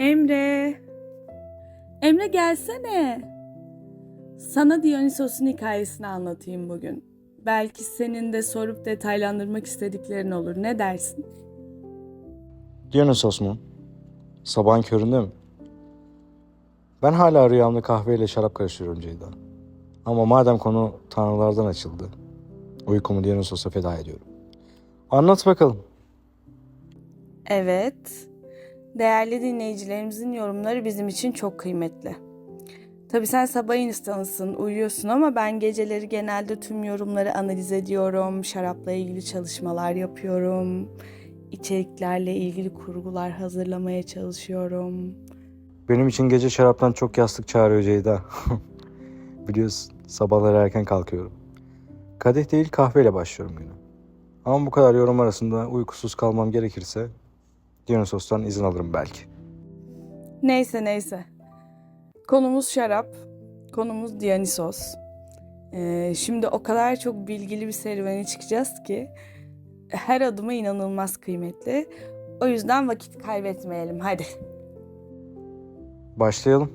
Emre. Emre gelsene. Sana Dionysos'un hikayesini anlatayım bugün. Belki senin de sorup detaylandırmak istediklerin olur. Ne dersin? Dionysos mu? Sabahın köründe mi? Ben hala rüyamda kahveyle şarap karıştırıyorum Ceyda. Ama madem konu tanrılardan açıldı, uykumu Dionysos'a feda ediyorum. Anlat bakalım. Evet. Değerli dinleyicilerimizin yorumları bizim için çok kıymetli. Tabii sen sabah insanısın, uyuyorsun ama ben geceleri genelde tüm yorumları analiz ediyorum, şarapla ilgili çalışmalar yapıyorum, içeriklerle ilgili kurgular hazırlamaya çalışıyorum. Benim için gece şaraptan çok yastık çağırıyor Ceyda. Biliyorsun sabahları erken kalkıyorum. Kadeh değil kahveyle başlıyorum güne. Ama bu kadar yorum arasında uykusuz kalmam gerekirse Dionysos'tan izin alırım belki. Neyse neyse. Konumuz şarap, konumuz Dionysos. Ee, şimdi o kadar çok bilgili bir serüvene çıkacağız ki her adıma inanılmaz kıymetli. O yüzden vakit kaybetmeyelim hadi. Başlayalım.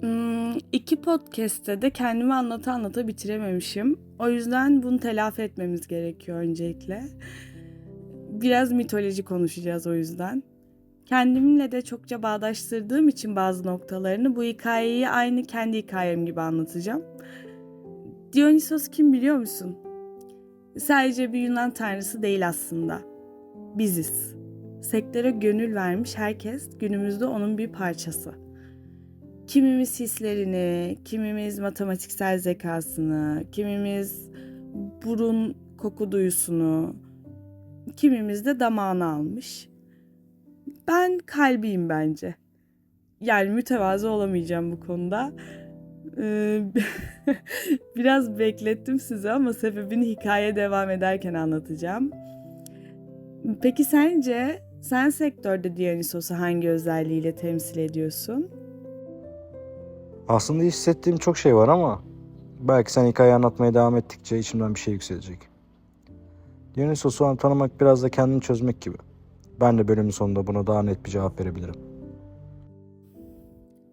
Hmm, iki podcast'te de kendimi anlata anlata bitirememişim. O yüzden bunu telafi etmemiz gerekiyor öncelikle. Biraz mitoloji konuşacağız o yüzden. Kendimle de çokça bağdaştırdığım için bazı noktalarını bu hikayeyi aynı kendi hikayem gibi anlatacağım. Dionysos kim biliyor musun? Sadece bir Yunan tanrısı değil aslında. Biziz. Sektere gönül vermiş herkes günümüzde onun bir parçası. Kimimiz hislerini, kimimiz matematiksel zekasını, kimimiz burun koku duyusunu, kimimiz de damağını almış. Ben kalbiyim bence. Yani mütevazı olamayacağım bu konuda. Ee, Biraz beklettim sizi ama sebebini hikaye devam ederken anlatacağım. Peki sence sen sektörde Dionysos'u hangi özelliğiyle temsil ediyorsun? Aslında hissettiğim çok şey var ama belki sen hikaye anlatmaya devam ettikçe içimden bir şey yükselecek. Dionysos'u tanımak biraz da kendini çözmek gibi. Ben de bölümün sonunda buna daha net bir cevap verebilirim.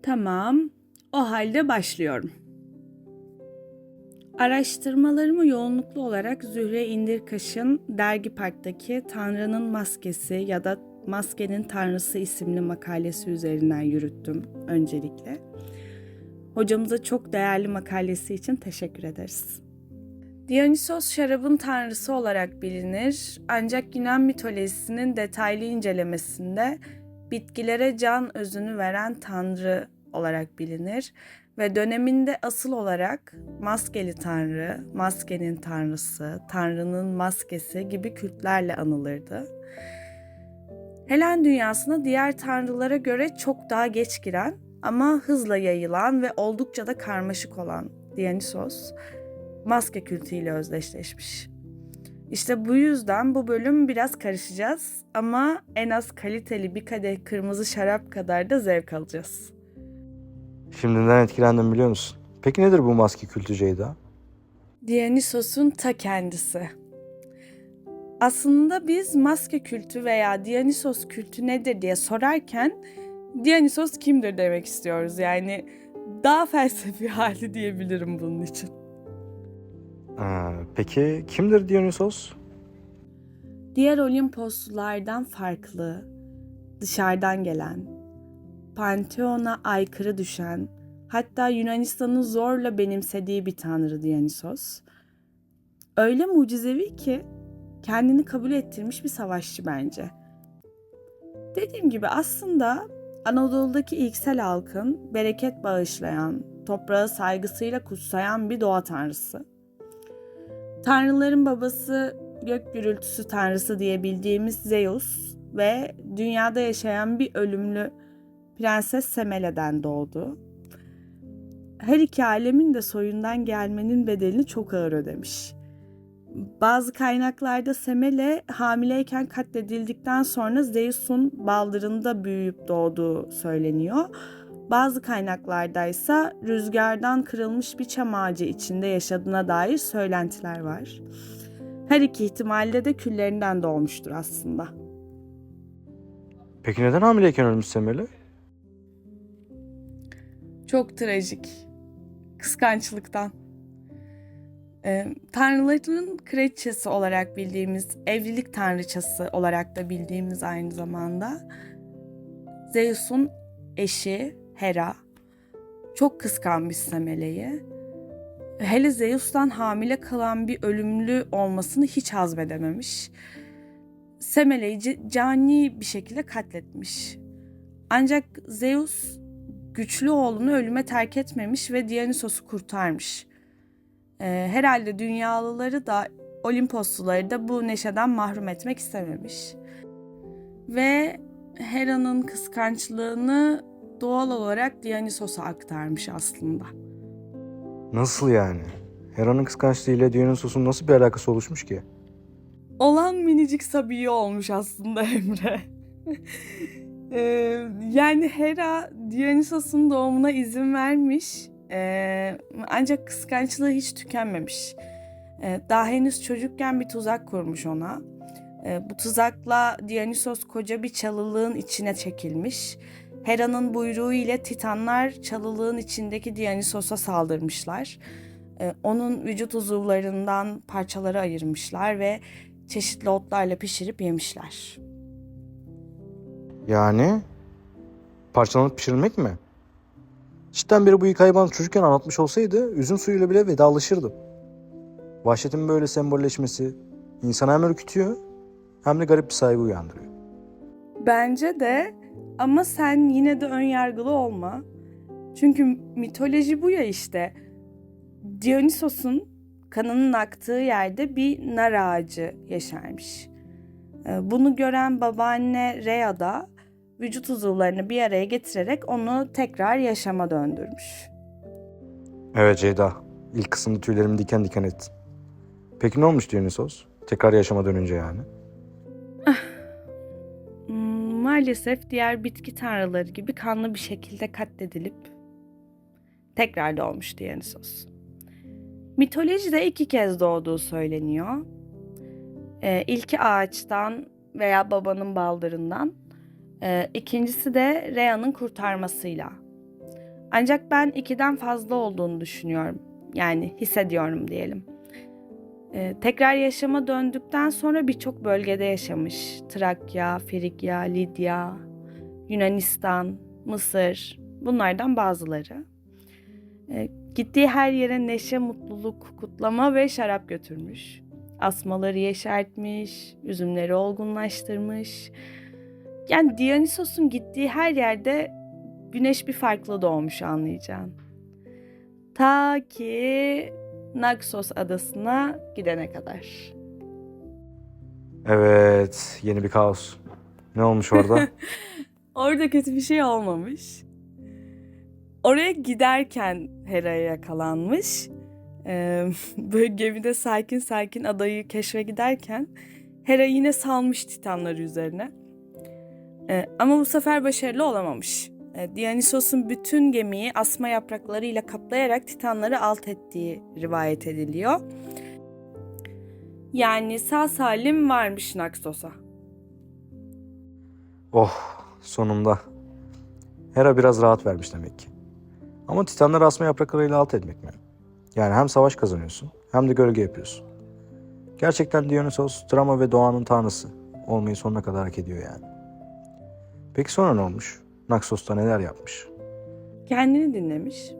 Tamam. O halde başlıyorum. Araştırmalarımı yoğunluklu olarak Zühre İndirkaş'ın Dergi Park'taki Tanrı'nın Maskesi ya da Maskenin Tanrısı isimli makalesi üzerinden yürüttüm öncelikle. Hocamıza çok değerli makalesi için teşekkür ederiz. Dionysos şarabın tanrısı olarak bilinir ancak Yunan mitolojisinin detaylı incelemesinde bitkilere can özünü veren tanrı olarak bilinir ve döneminde asıl olarak maskeli tanrı, maskenin tanrısı, tanrının maskesi gibi kültlerle anılırdı. Helen dünyasına diğer tanrılara göre çok daha geç giren ama hızla yayılan ve oldukça da karmaşık olan Dionysos maske kültüyle özdeşleşmiş. İşte bu yüzden bu bölüm biraz karışacağız ama en az kaliteli bir kadeh kırmızı şarap kadar da zevk alacağız. Şimdiden etkilendim biliyor musun? Peki nedir bu maske kültü Ceyda? Dionysos'un ta kendisi. Aslında biz maske kültü veya Dionysos kültü nedir diye sorarken Dionysos kimdir demek istiyoruz. Yani daha felsefi hali diyebilirim bunun için. Ee, peki kimdir Dionysos? Diğer Olimposlulardan farklı, dışarıdan gelen, Panteon'a aykırı düşen, hatta Yunanistan'ın zorla benimsediği bir tanrı Dionysos. Öyle mucizevi ki kendini kabul ettirmiş bir savaşçı bence. Dediğim gibi aslında Anadolu'daki ilksel halkın bereket bağışlayan, toprağı saygısıyla kutsayan bir doğa tanrısı. Tanrıların babası gök gürültüsü tanrısı diye bildiğimiz Zeus ve dünyada yaşayan bir ölümlü Prenses Semele'den doğdu. Her iki alemin de soyundan gelmenin bedelini çok ağır ödemiş. Bazı kaynaklarda Semele hamileyken katledildikten sonra Zeus'un baldırında büyüyüp doğduğu söyleniyor. Bazı kaynaklarda ise rüzgardan kırılmış bir çam ağacı içinde yaşadığına dair söylentiler var. Her iki ihtimalle de küllerinden doğmuştur aslında. Peki neden hamileyken ölmüş Semele? Çok trajik. Kıskançlıktan. Ee, tanrıların kraliçesi olarak bildiğimiz, evlilik tanrıçası olarak da bildiğimiz aynı zamanda Zeus'un eşi Hera çok kıskanmış Semele'yi. Hele Zeus'tan hamile kalan bir ölümlü olmasını hiç hazmedememiş. Semele'yi cani bir şekilde katletmiş. Ancak Zeus güçlü oğlunu ölüme terk etmemiş ve Dionysos'u kurtarmış. Ee, herhalde dünyalıları da Olimposluları da bu neşeden mahrum etmek istememiş. Ve Hera'nın kıskançlığını doğal olarak Dionysos'a aktarmış aslında. Nasıl yani? Hera'nın kıskançlığı ile Dionysos'un nasıl bir alakası oluşmuş ki? Olan minicik Sabiye olmuş aslında Emre. Ee, yani Hera Dionysos'un doğumuna izin vermiş. Ee, ancak kıskançlığı hiç tükenmemiş. Ee, daha henüz çocukken bir tuzak kurmuş ona. Ee, bu tuzakla Dionysos koca bir çalılığın içine çekilmiş. Hera'nın buyruğu ile Titanlar çalılığın içindeki Dionysos'a saldırmışlar. Ee, onun vücut uzuvlarından parçaları ayırmışlar ve çeşitli otlarla pişirip yemişler. Yani parçalanıp pişirilmek mi? Cidden biri bu hikayeyi bana çocukken anlatmış olsaydı üzüm suyuyla bile vedalaşırdım. Vahşetin böyle sembolleşmesi insanı hem ürkütüyor hem de garip bir saygı uyandırıyor. Bence de ama sen yine de ön yargılı olma. Çünkü mitoloji bu ya işte. Dionysos'un kanının aktığı yerde bir nar ağacı yeşermiş. Ee, Bunu gören babaanne Rhea da vücut uzuvlarını bir araya getirerek onu tekrar yaşama döndürmüş. Evet Ceyda, ilk kısımda tüylerimi diken diken ettin. Peki ne olmuş Dionysos? Tekrar yaşama dönünce yani. Maalesef diğer bitki tanrıları gibi kanlı bir şekilde katledilip tekrar doğmuş Dionysos. Mitolojide iki kez doğduğu söyleniyor. Ee, ilki ağaçtan veya babanın baldırından. Ee, ikincisi de Rhea'nın kurtarmasıyla. Ancak ben ikiden fazla olduğunu düşünüyorum. Yani hissediyorum diyelim. Ee, tekrar yaşama döndükten sonra birçok bölgede yaşamış. Trakya, Frigya, Lidya, Yunanistan, Mısır bunlardan bazıları. Ee, gittiği her yere neşe, mutluluk, kutlama ve şarap götürmüş. Asmaları yeşertmiş, üzümleri olgunlaştırmış. Yani Dionysos'un gittiği her yerde güneş bir farklı doğmuş anlayacağın. Ta ki Naxos adasına gidene kadar. Evet, yeni bir kaos. Ne olmuş orada? Orada kötü bir şey olmamış. Oraya giderken Hera'ya yakalanmış. Ee, böyle gemide sakin sakin adayı keşfe giderken Hera yine salmış Titanları üzerine. Ee, ama bu sefer başarılı olamamış. Ee, Dionysos'un bütün gemiyi asma yapraklarıyla kaplayarak Titanları alt ettiği rivayet ediliyor. Yani sağ salim varmış Naxos'a. oh, sonunda. Hera biraz rahat vermiş demek ki. Ama Titanları asma yapraklarıyla alt etmek mi? Yani hem savaş kazanıyorsun hem de gölge yapıyorsun. Gerçekten Dionysos drama ve doğanın tanrısı. Olmayı sonuna kadar hak ediyor yani. Peki sonra ne olmuş? Naxos'ta neler yapmış? Kendini dinlemiş.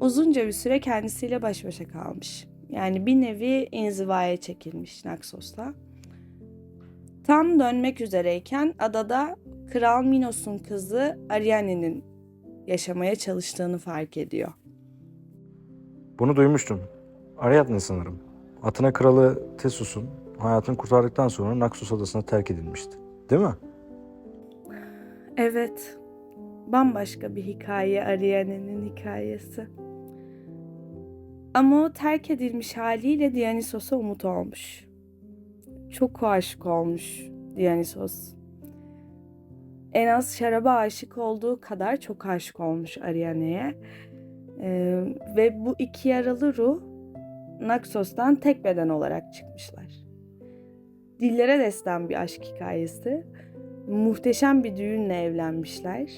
Uzunca bir süre kendisiyle baş başa kalmış. Yani bir nevi inzivaya çekilmiş Naxos'la. Tam dönmek üzereyken adada Kral Minos'un kızı Ariane'nin yaşamaya çalıştığını fark ediyor. Bunu duymuştum. Ariadne sanırım. Atına kralı Thesus'un hayatını kurtardıktan sonra Naxos adasına terk edilmişti. Değil mi? Evet, bambaşka bir hikaye Ariane'nin hikayesi. Ama o terk edilmiş haliyle Dionysos'a umut olmuş. Çok aşık olmuş Dionysos. En az şaraba aşık olduğu kadar çok aşık olmuş Ariane'ye. Ee, ve bu iki yaralı ruh Naxos'tan tek beden olarak çıkmışlar. Dillere destan bir aşk hikayesi. Muhteşem bir düğünle evlenmişler.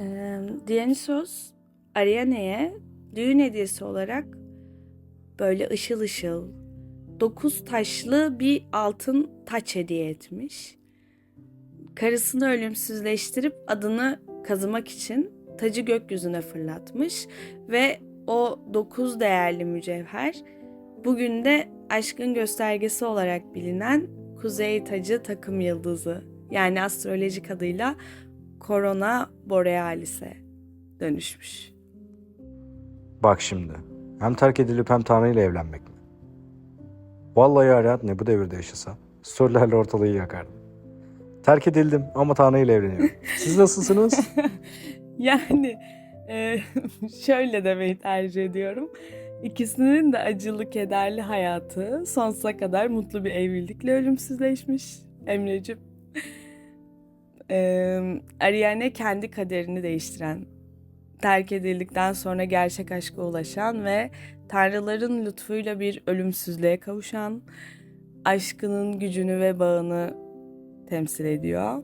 Ee, Dionysos Ariane'ye düğün hediyesi olarak böyle ışıl ışıl dokuz taşlı bir altın taç hediye etmiş. Karısını ölümsüzleştirip adını kazımak için tacı gökyüzüne fırlatmış ve o dokuz değerli mücevher bugün de aşkın göstergesi olarak bilinen Kuzey Tacı takım yıldızı yani astrolojik adıyla Corona Borealis'e dönüşmüş. Bak şimdi. Hem terk edilip hem Tanrı ile evlenmek mi? Vallahi hayat ne bu devirde yaşasa. Storylerle ortalığı yakardım. Terk edildim ama Tanrı ile evleniyorum. Siz nasılsınız? Yani e, şöyle demeyi tercih ediyorum. İkisinin de acılı kederli hayatı sonsuza kadar mutlu bir evlilikle ölümsüzleşmiş Emre'cim. E, Ariane kendi kaderini değiştiren, terk edildikten sonra gerçek aşka ulaşan ve tanrıların lütfuyla bir ölümsüzlüğe kavuşan, aşkının gücünü ve bağını temsil ediyor.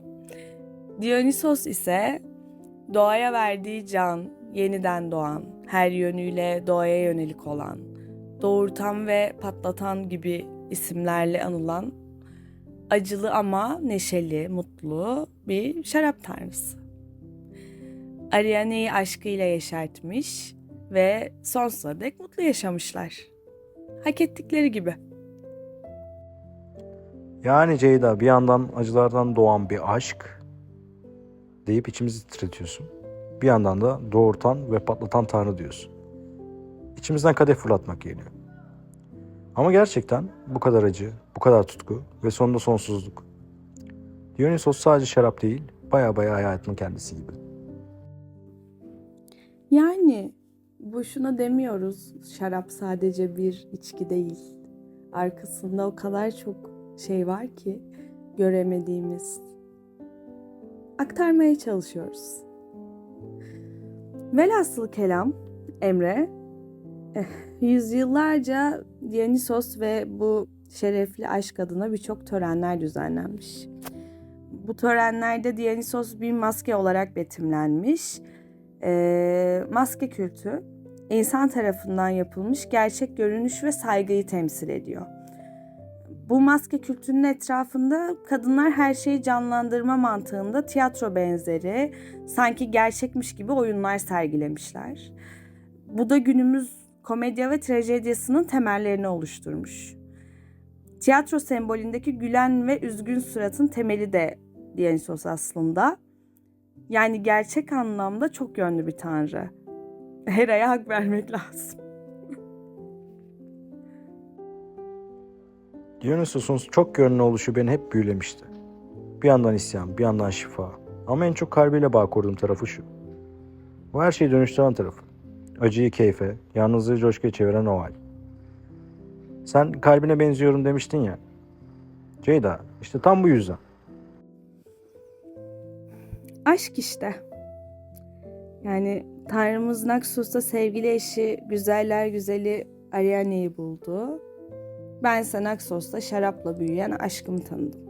Dionysos ise doğaya verdiği can, yeniden doğan, her yönüyle doğaya yönelik olan, doğurtan ve patlatan gibi isimlerle anılan acılı ama neşeli, mutlu bir şarap tanrısı. Ariane'yi aşkıyla yeşertmiş ve sonsuza dek mutlu yaşamışlar. Hak ettikleri gibi. Yani Ceyda bir yandan acılardan doğan bir aşk deyip içimizi titretiyorsun. Bir yandan da doğurtan ve patlatan Tanrı diyorsun. İçimizden kadeh fırlatmak geliyor. Ama gerçekten bu kadar acı, bu kadar tutku ve sonunda sonsuzluk. Dionysos sadece şarap değil, baya baya hayatın kendisi gibi. Yani boşuna demiyoruz şarap sadece bir içki değil. Arkasında o kadar çok şey var ki göremediğimiz. Aktarmaya çalışıyoruz. Velhasıl kelam Emre eh, yüzyıllarca Dionysos ve bu şerefli aşk adına birçok törenler düzenlenmiş. Bu törenlerde Dionysos bir maske olarak betimlenmiş. Ee, maske kültü insan tarafından yapılmış gerçek görünüş ve saygıyı temsil ediyor. Bu maske kültünün etrafında kadınlar her şeyi canlandırma mantığında tiyatro benzeri, sanki gerçekmiş gibi oyunlar sergilemişler. Bu da günümüz komedya ve trajedyasının temellerini oluşturmuş. Tiyatro sembolündeki gülen ve üzgün suratın temeli de Dionysos aslında. Yani gerçek anlamda çok yönlü bir tanrı. Hera'ya hak vermek lazım. Dionysos'un çok yönlü oluşu beni hep büyülemişti. Bir yandan isyan, bir yandan şifa. Ama en çok kalbiyle bağ kurduğum tarafı şu. Bu her şeyi dönüştüren tarafı. Acıyı keyfe, yalnızlığı coşkuya çeviren o hal. Sen kalbine benziyorum demiştin ya. Ceyda, işte tam bu yüzden. Aşk işte. Yani Tanrımız Naxos'ta sevgili eşi güzeller güzeli Ariane'yi buldu. Ben ise Naxos'ta şarapla büyüyen aşkımı tanıdım.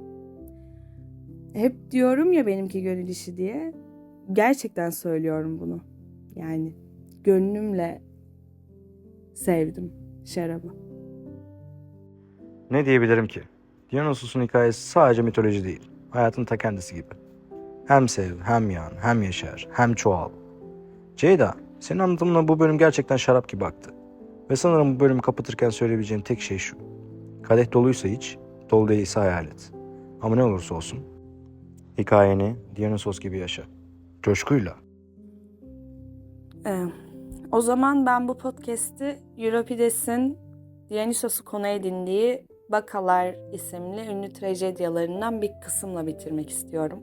Hep diyorum ya benimki gönül işi diye. Gerçekten söylüyorum bunu. Yani gönlümle sevdim şarabı. Ne diyebilirim ki? Dionysos'un hikayesi sadece mitoloji değil. Hayatın ta kendisi gibi. Hem sev, hem yan, hem yaşar, hem çoğal. Ceyda, senin anlatımına bu bölüm gerçekten şarap gibi aktı. Ve sanırım bu bölümü kapatırken söyleyebileceğim tek şey şu. Kadeh doluysa iç, dolu değilse hayal et. Ama ne olursa olsun, hikayeni Dionysos gibi yaşa. Coşkuyla. Ee, o zaman ben bu podcast'i Euripides'in Dionysos'u konu edindiği Bakalar isimli ünlü trajedyalarından bir kısımla bitirmek istiyorum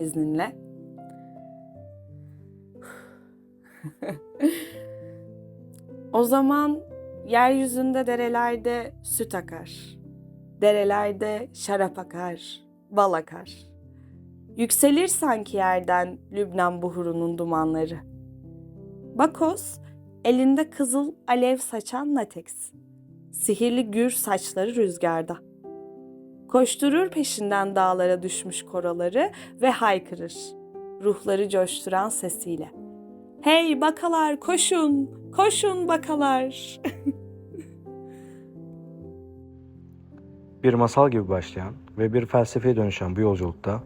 izninle. o zaman yeryüzünde derelerde süt akar. Derelerde şarap akar, bal akar. Yükselir sanki yerden Lübnan buhurunun dumanları. Bakos elinde kızıl alev saçan lateks. Sihirli gür saçları rüzgarda. Koşturur peşinden dağlara düşmüş koraları ve haykırır. Ruhları coşturan sesiyle. Hey bakalar koşun, koşun bakalar. Bir masal gibi başlayan ve bir felsefeye dönüşen bu yolculukta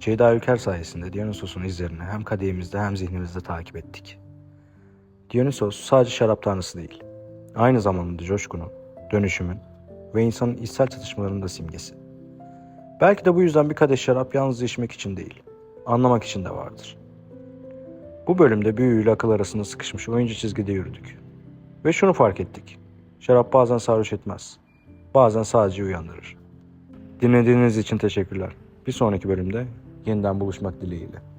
Ceyda Ülker sayesinde Dionysos'un izlerini hem kadehimizde hem zihnimizde takip ettik. Dionysos sadece şarap tanrısı değil, aynı zamanda coşkunun, dönüşümün ve insanın içsel çatışmalarının da simgesi. Belki de bu yüzden bir kadeh şarap yalnız içmek için değil, anlamak için de vardır. Bu bölümde büyüyle akıl arasında sıkışmış oyuncu çizgide yürüdük. Ve şunu fark ettik. Şarap bazen sarhoş etmez. Bazen sadece uyandırır. Dinlediğiniz için teşekkürler. Bir sonraki bölümde yeniden buluşmak dileğiyle.